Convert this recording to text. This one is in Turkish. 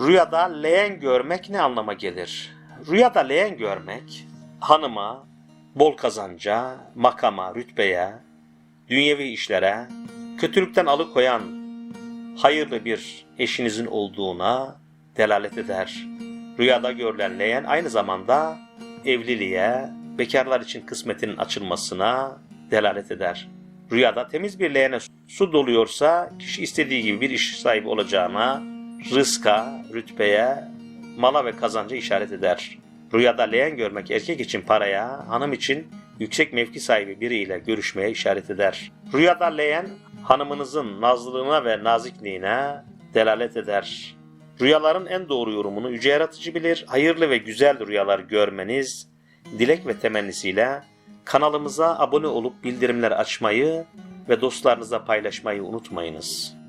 Rüyada leğen görmek ne anlama gelir? Rüyada leğen görmek hanıma, bol kazanca, makama, rütbeye, dünyevi işlere, kötülükten alıkoyan hayırlı bir eşinizin olduğuna delalet eder. Rüyada görülen leğen aynı zamanda evliliğe, bekarlar için kısmetinin açılmasına delalet eder. Rüyada temiz bir leğene su doluyorsa kişi istediği gibi bir iş sahibi olacağına, rızka, rütbeye, mala ve kazanca işaret eder. Rüyada leğen görmek erkek için paraya, hanım için yüksek mevki sahibi biriyle görüşmeye işaret eder. Rüyada leğen hanımınızın nazlılığına ve nazikliğine delalet eder. Rüyaların en doğru yorumunu yüce yaratıcı bilir. Hayırlı ve güzel rüyalar görmeniz dilek ve temennisiyle kanalımıza abone olup bildirimleri açmayı ve dostlarınıza paylaşmayı unutmayınız.